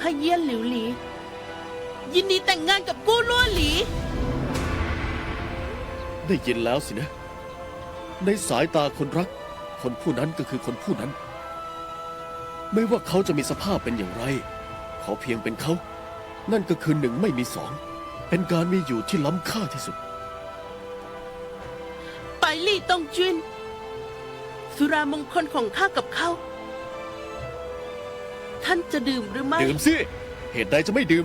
ข้าเยี่ยนหลิวหลี ยินดีแต่งงานกับกู้ล่วหลี ได้ยินแล้วสินะ ในสายตาคนรัก คนผู้นั้นก็คือคนผู้นั้น ไม่ว่าเขาจะมีสภาพเป็นอย่างไรขอเพียงเป็นเขา นั่นก็คือหนึ่งไม่มีสอง เป็นการมีอยู่ที่ล้ำค่าที่สุด ไปลี่ตงจุน สุรามงคลของข้ากับเขา ท่านจะดื่มหรือไม่ ดื่มสิ เหตุใดจะไม่ดื่ม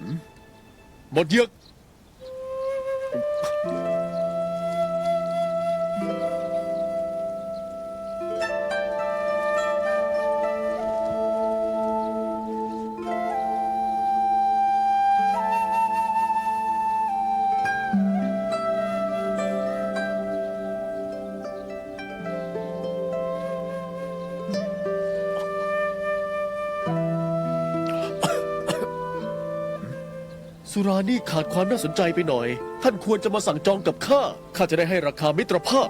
หืมหมดเยือก สุรานี่ขาดความน่าสนใจไปหน่อย ท่านควรจะมาสั่งจองกับข้า ข้าจะได้ให้ราคามิตรภาพ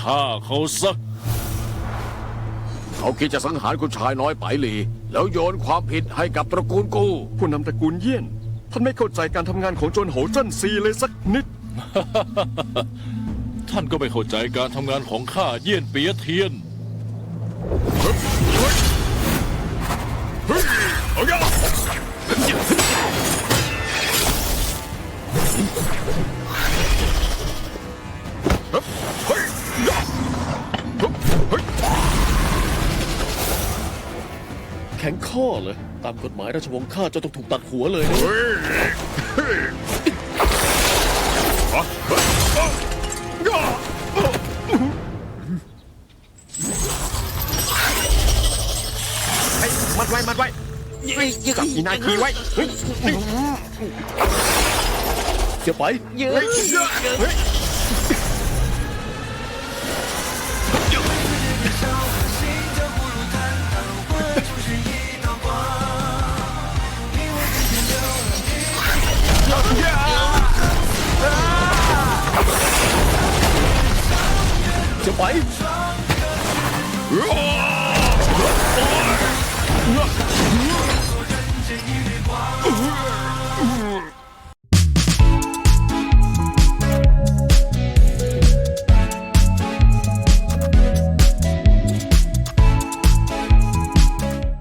ฆ่าเขาซะ เขาคิดจะสังหารคุณชายน้อยไปหลี แล้วโยนความผิดให้กับตระกูลกู ผู้นำตระกูลเยี่ยน ท่านไม่เข้าใจการทำงานของโจนโหเจิ้นซีเลยสักนิด ท่านก็ไม่เข้าใจการทำงานของข้าเยี่ยนเปียเทียน แข็งข้อเลย ตามกฎหมายราชวงศ์ข้าจะต้องถูกตัดหัวเลยนะ ไว้มัดไว้จับอีนาคีไว้เฮ้ยเสียไปเสียไป